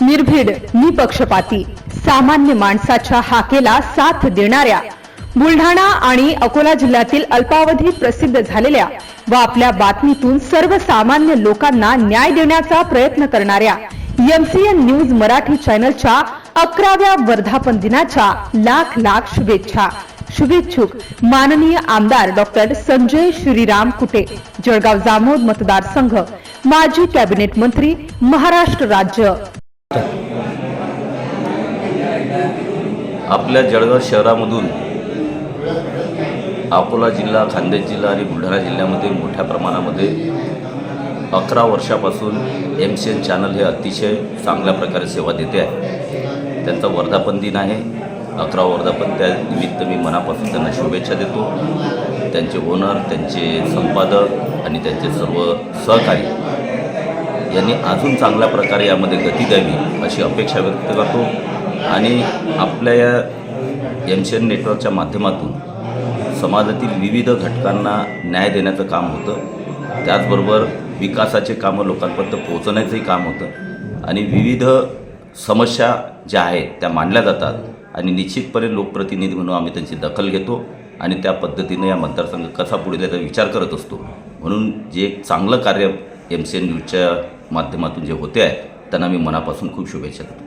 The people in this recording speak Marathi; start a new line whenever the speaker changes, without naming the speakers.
निर्भीड निपक्षपाती सामान्य माणसाच्या हाकेला साथ देणाऱ्या बुलढाणा आणि अकोला जिल्ह्यातील अल्पावधी प्रसिद्ध झालेल्या व आपल्या बातमीतून सर्वसामान्य लोकांना न्याय देण्याचा प्रयत्न करणाऱ्या एमसीएन न्यूज मराठी चॅनलच्या अकराव्या वर्धापन दिनाच्या लाख लाख शुभेच्छा. शुभेच्छुक माननीय आमदार डॉक्टर संजय श्रीराम कुटे जळगाव जामोद मतदारसंघ माजी कॅबिनेट मंत्री महाराष्ट्र राज्य.
आपल्या जळगाव शहरामधून अकोला जिल्हा खान्देश जिल्हा आणि बुलढाणा जिल्ह्यामध्ये मोठ्या प्रमाणामध्ये अकरा वर्षापासून एम सी एन चॅनल हे अतिशय चांगल्या प्रकारे सेवा देते आहे. त्यांचा वर्धापन दिन आहे. अकरा वर्धापन त्या निमित्त मी मनापासून त्यांना शुभेच्छा देतो. त्यांचे ओनर त्यांचे संपादक आणि त्यांचे सर्व सहकारी यांनी अजून चांगल्या प्रकारे यामध्ये गती द्यावी अशी अपेक्षा व्यक्त करतो. आणि आपल्या या एम सी एन नेटवर्कच्या माध्यमातून समाजातील विविध घटकांना न्याय देण्याचं काम होतं. त्याचबरोबर विकासाचे कामं लोकांपर्यंत पोहोचण्याचंही काम होतं. आणि विविध समस्या ज्या आहेत त्या मांडल्या जातात. आणि निश्चितपणे लोकप्रतिनिधी म्हणून आम्ही त्यांची दखल घेतो. आणि त्या पद्धतीनं या मतदारसंघ कसा पुढे त्याचा विचार करत असतो. म्हणून जे एक चांगलं कार्य एम सी एन न्यूजच्या माध्यमातून जे होते आहे त्यांना मी मनापासून खूप शुभेच्छा देतो.